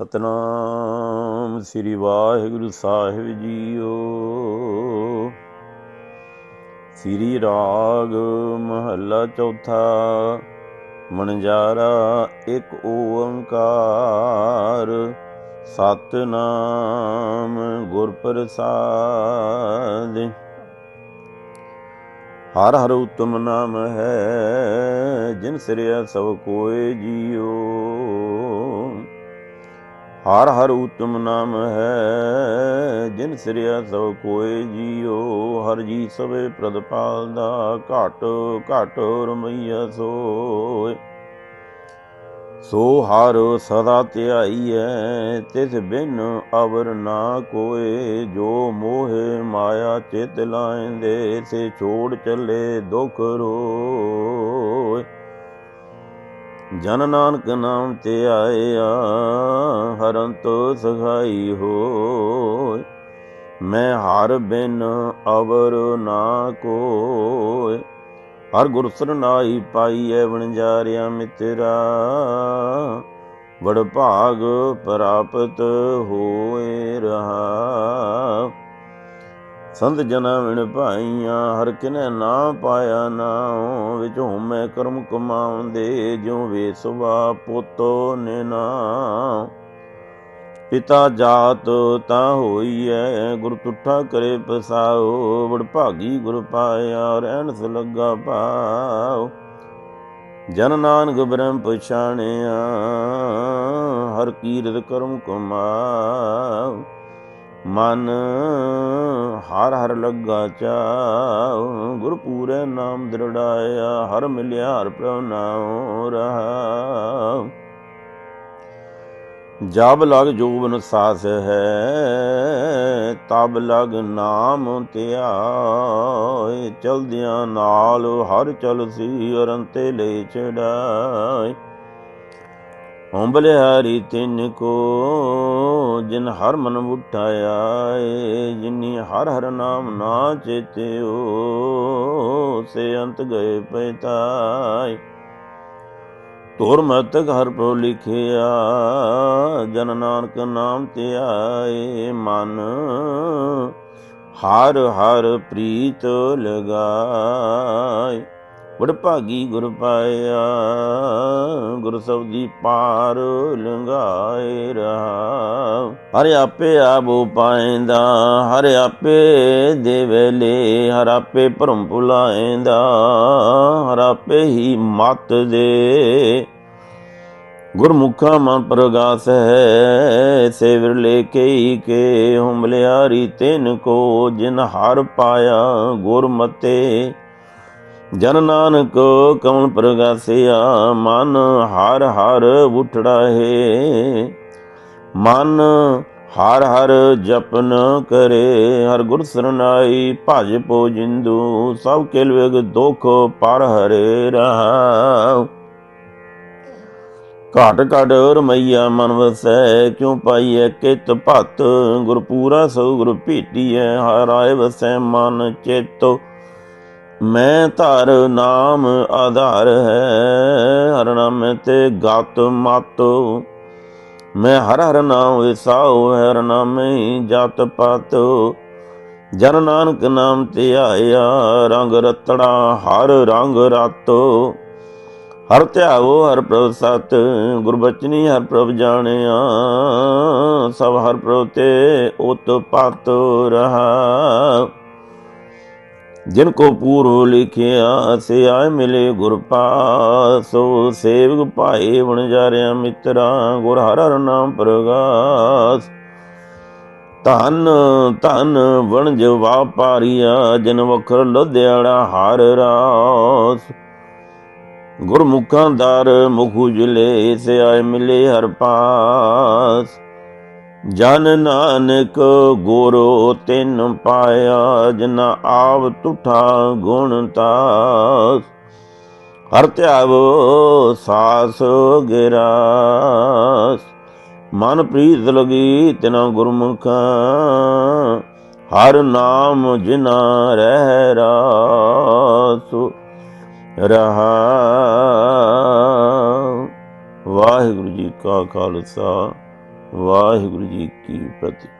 ਸਤਨਾਮ ਸ੍ਰੀ ਵਾਹਿਗੁਰੂ ਸਾਹਿਬ ਜੀਓ। ਸ੍ਰੀ ਰਾਗ ਮਹੱਲਾ ਚੌਥਾ ਮਨਜਾਰਾ ਇੱਕ ਓੰਕਾਰ, ਸਤਨਾਮ ਗੁਰ ਪ੍ਰਸਾਦਿ ਹਰ ਹਰ ਉਤਮ ਨਾਮ ਹੈ, ਜਿਨ ਸਿਰਿਆ ਸਭ ਕੋਏ ਜੀਓ। ਹਰ ਹਰ ਉਤਮ ਨਾਮ ਹੈ, ਜਿਨ ਸਿਰਿਆ ਸਭ ਕੋਏ ਜੀਓ ਹਰ ਜੀ ਸਵੇ ਪ੍ਰਦਪਾਲ ਦਾ ਘਟ ਘਟ ਰਮਈਆ ਸੋਏ ਸੋ ਹਰ ਸਦਾ ਧਿਆਈਐ, ਤਿਸ ਬਿਨ ਅਵਰ ਨਾ ਕੋਏ ਜੋ ਮੋਹਿ ਮਾਇਆ ਚਿਤ ਲਾਇਂਦੇ, ਸੇ ਛੋੜ ਚੱਲੇ ਦੁਖ ਰੋਏ ਜਨ ਨਾਨਕ ਨਾਮ ਤੇ ਆਇਆ, ਹਰਨ ਹਰੰਤ ਸਖਾਈ ਹੋਏ ਮੈਂ ਹਰ ਬਿਨ ਅਵਰ ਨਾ ਕੋਇ। ਹਰ ਗੁਰ ਸਰਨਾਈ ਪਾਈਐ ਵਣਜਾਰਿਆ ਮਿੱਤਰਾ। ਬੜ ਭਾਗ ਪ੍ਰਾਪਤ ਹੋਏ ਰਹਾ। ਸੰਤ ਜਨਾ ਵਿਣ ਭਾਈਆਂ, ਹਰ ਕਿਨੇ ਨਾ ਪਾਇਆ ਨਾਉ ਵਿੱਚ ਹੋਮੈ ਕਰਮ ਕਮਾਉਂਦੇ, ਜਿਉ ਵੇ ਸੁਭਾ ਪੁੱਤੋ ਨੇ ਨਾ। ਪਿਤਾ ਜਾਤ ਤਾਂ ਹੋਈਐ, ਗੁਰ ਤੁਠਾ ਕਰੇ ਪਸਾਓ ਬੜ ਭਾਗੀ ਗੁਰ ਪਾਇਆ ਰਹਿਣ ਸ ਲੱਗਾ ਪਾਉ ਜਨ ਨਾਨਕ ਬ੍ਰਹਮ ਪਛਾਣਿਆ, ਹਰ ਕੀਰਤ ਕਰਮ ਕਮਾਉ ਮਨ ਹਰ ਹਰ ਲੱਗਾ ਚਾਉ ਗੁਰ ਪੂਰੇ ਨਾਮ ਦ੍ਰਿੜਾਇਆ, ਹਰ ਮਿਲਿਆ ਹਰ ਪ੍ਰਭ ਨਾਉ ਰਹਾ ਜਬ ਲਗ ਜੋਬਨ ਸਾਸ ਹੈ, ਤਬ ਲਗ ਨਾਮ ਧਿਆਏ, ਚਲਦਿਆਂ ਨਾਲ ਹਰ ਚਲ ਸੀ ਅਰੰਤੇ ਲੈ ਚੜਾਏ। ਹੰਬਲੇ ਹਰੀ ਤਿਨ ਕੋ, ਜਿਨ ਹਰ ਮਨ ਉਠਾਇਆ ਏ, ਜਿਨੀ ਹਰ ਹਰ ਨਾਮ ਨਾ ਚੇਤਿਓ, ਸੇ ਅੰਤ ਗਏ ਪੈਤਾਈ ਤੋਰ ਮਤਕ ਹਰ ਪ੍ਰੋ ਲਿਖਿਆ, ਜਨ ਨਾਨਕ ਨਾਮ ਤੇ ਆਏ ਮਨ ਹਰ ਹਰ ਪ੍ਰੀਤ ਲਗਾਏ। ਬੜ ਭਾਗੀ ਗੁਰ ਪਾਇਆ ਗੁਰ ਸਬਦੀ ਪਾਰ ਲੰਘਾਏ ਰਹਾ। ਹਰ ਆਪੇ ਆਬੋ ਪਾਇੰਦਾ ਹਰ ਆਪੇ ਦੇਵੇਲੇ ਹਰ ਆਪੇ ਭਰਮ ਭੁਲਾਇੰਦਾ ਹਰ ਆਪੇ ਹੀ ਮਤ ਦੇ। ਗੁਰਮੁਖਾ ਮਨ ਪ੍ਰਗਾਸ ਹੈ ਸੇਵਰ ਲੈ ਕੇ ਕੇ ਹੁਮਲਿਆਰੀ ਤਿੰਨ ਕੋ, ਜਿਨ ਹਰ ਪਾਇਆ ਗੁਰਮਤੇ ਜਨ ਨਾਨਕ ਕਮਲ ਪ੍ਰਗਾਸਿਆ, ਮਨ ਹਰ ਹਰ ਉਠੜਾ ਹੈ। ਮਨ ਹਰ ਹਰ ਜਪਨ ਕਰੇ, ਹਰ ਗੁਰ ਸਰਨਾਈ ਭਜ ਪੋ ਜਿੰਦੂ, ਸਭ ਕੇ ਲਵੇਗ ਦੁਖ ਪਰ ਹਰੇ ਰਹਾ ਘਾਟ ਘਾਟ ਰਮਈਆ ਮਨ ਵਸੈ, ਕਿਉ ਪਾਈਐ ਕਿਤ ਭਤ? ਗੁਰ ਪੂਰਾ ਸੋ ਗੁਰ ਭੇਟੀਐ ਹਰ ਆਏ ਵਸੈ ਮਨ ਚੇਤੋ। ਮੈਂ ਧਰ ਨਾਮ ਆਧਾਰ ਹੈ, ਹਰ ਨਾਮ ਤੇ ਗਤ ਮਤ। ਮੈਂ ਹਰ ਹਰ ਨਾਮ ਵਿਸਾਉ ਹਰ ਨਾਮੇ ਜਤ ਪਤ। ਜਨ ਨਾਨਕ ਨਾਮ ਤੇ ਆਇਆ, ਰੰਗ ਰਤੜਾ ਹਰ ਰੰਗ ਰਾਤੋ। ਹਰ ਧਿਆਵੋ, ਹਰ ਪ੍ਰਭ ਸਤ ਗੁਰਬਚਨੀ ਹਰ ਪ੍ਰਭ ਜਾਣਿਆ। ਸਭ ਹਰ ਪ੍ਰਭ ਤੇ ਉਤ ਪਤ ਰਹਾ। ਜਿਨ ਕੋ ਪੂਰੋ ਲਿਖਿਆ ਸੇ ਆਏ ਮਿਲੇ ਗੁਰ ਪਾਸੋ। ਸੇਵਕ ਭਾਏ ਵਣਜਾਰਿਆ ਮਿੱਤਰਾ, ਗੁਰ ਹਰ ਹਰ ਨਾਮ ਪ੍ਰਗਾਸ। ਧਨ ਧਨ ਵਣਜ ਜਵਾ ਪਾਰੀਆ ਜਿਨ ਵਖਰ ਲੁਧਿਆੜਾ ਹਰ ਰਾਸ। ਗੁਰਮੁਖਾਂ ਦਰ ਮੁਖ ਜਲੇ, ਸੇ ਆਏ ਮਿਲੇ ਹਰ ਪਾਸ। ਜਨ ਨਾਨਕ ਗੋਰੋ ਤਿਨ ਪਾਇਆ, ਜਿਨ ਆਵ ਤੁਠਾ ਗੁਣ ਤਾਸ। ਹਰ ਧਿਆਵੋ ਸਾਸ ਗਿਰਾਸ। ਮਨ ਪ੍ਰੀਤ ਲਗੀ ਤਿਨਾ ਗੁਰਮੁਖ, ਹਰ ਨਾਮ ਜਿਨਾ ਰਹਿ ਰਾਸੁ। ਰਹਾ। ਵਾਹਿਗੁਰੂ ਜੀ ਕਾ ਖਾਲਸਾ। ਵਾਹਿਗੁਰੂ ਜੀ ਕੀ ਫਤਿਹ।